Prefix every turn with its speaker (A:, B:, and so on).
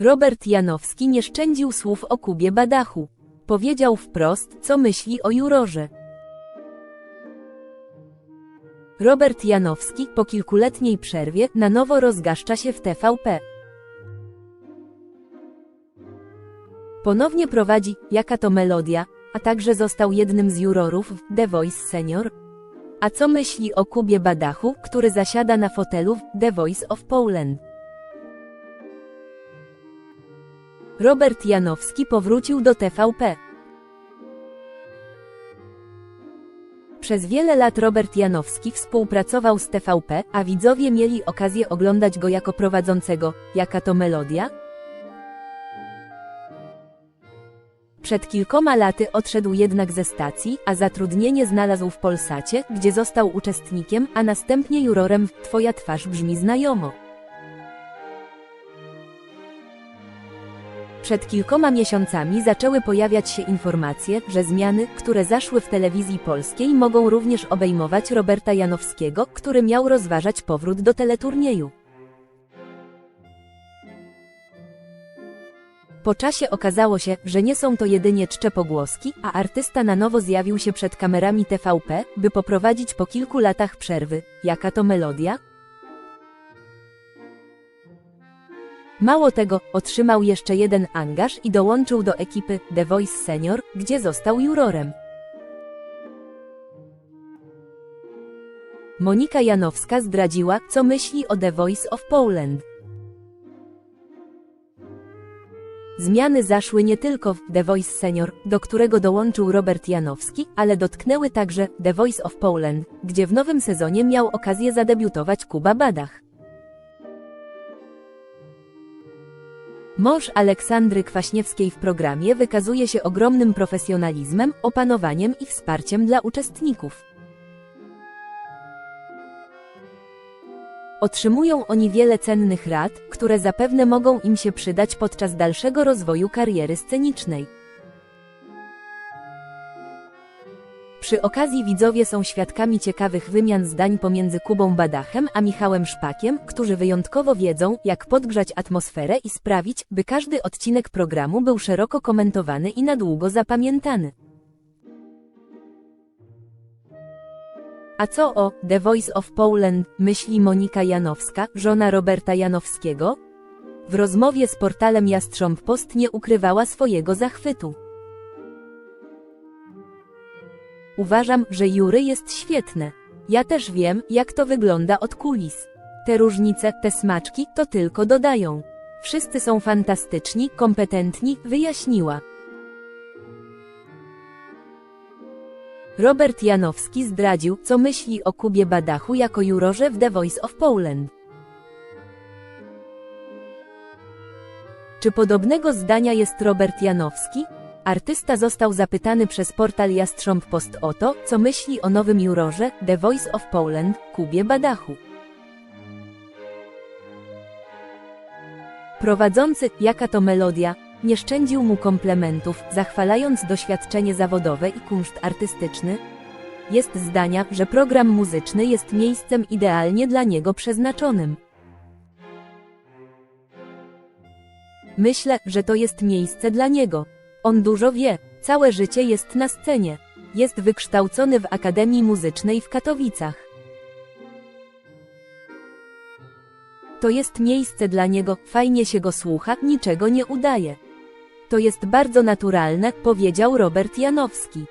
A: Robert Janowski nie szczędził słów o Kubie Badachu. Powiedział wprost, co myśli o jurorze. Robert Janowski po kilkuletniej przerwie na nowo rozgaszcza się w TVP. Ponownie prowadzi Jaka to melodia, a także został jednym z jurorów w The Voice Senior. A co myśli o Kubie Badachu, który zasiada na fotelu w The Voice of Poland? Robert Janowski powrócił do TVP. Przez wiele lat Robert Janowski współpracował z TVP, a widzowie mieli okazję oglądać go jako prowadzącego. Jaka to melodia? Przed kilkoma laty odszedł jednak ze stacji, a zatrudnienie znalazł w Polsacie, gdzie został uczestnikiem, a następnie jurorem Twoja twarz brzmi znajomo. Przed kilkoma miesiącami zaczęły pojawiać się informacje, że zmiany, które zaszły w telewizji polskiej mogą również obejmować Roberta Janowskiego, który miał rozważać powrót do teleturnieju. Po czasie okazało się, że nie są to jedynie czcze pogłoski, a artysta na nowo zjawił się przed kamerami TVP, by poprowadzić po kilku latach przerwy. Jaka to melodia? Mało tego, otrzymał jeszcze jeden angaż i dołączył do ekipy The Voice Senior, gdzie został jurorem. Monika Janowska zdradziła, co myśli o The Voice of Poland. Zmiany zaszły nie tylko w The Voice Senior, do którego dołączył Robert Janowski, ale dotknęły także The Voice of Poland, gdzie w nowym sezonie miał okazję zadebiutować Kuba Badach. Mąż Aleksandry Kwaśniewskiej w programie wykazuje się ogromnym profesjonalizmem, opanowaniem i wsparciem dla uczestników. Otrzymują oni wiele cennych rad, które zapewne mogą im się przydać podczas dalszego rozwoju kariery scenicznej. Przy okazji widzowie są świadkami ciekawych wymian zdań pomiędzy Kubą Badachem a Michałem Szpakiem, którzy wyjątkowo wiedzą, jak podgrzać atmosferę i sprawić, by każdy odcinek programu był szeroko komentowany i na długo zapamiętany. A co o The Voice of Poland myśli Monika Janowska, żona Roberta Janowskiego? W rozmowie z portalem Jastrząb Post nie ukrywała swojego zachwytu. Uważam, że Jury jest świetne. Ja też wiem, jak to wygląda od kulis. Te różnice, te smaczki, to tylko dodają. Wszyscy są fantastyczni, kompetentni, wyjaśniła. Robert Janowski zdradził, co myśli o Kubie Badachu jako jurorze w The Voice of Poland. Czy podobnego zdania jest Robert Janowski? Artysta został zapytany przez portal Jastrząb Post o to, co myśli o nowym jurorze The Voice of Poland, Kubie Badachu. Prowadzący, jaka to melodia, nie szczędził mu komplementów, zachwalając doświadczenie zawodowe i kunszt artystyczny. Jest zdania, że program muzyczny jest miejscem idealnie dla niego przeznaczonym. Myślę, że to jest miejsce dla niego. On dużo wie, całe życie jest na scenie. Jest wykształcony w Akademii Muzycznej w Katowicach. To jest miejsce dla niego, fajnie się go słucha, niczego nie udaje. To jest bardzo naturalne, powiedział Robert Janowski.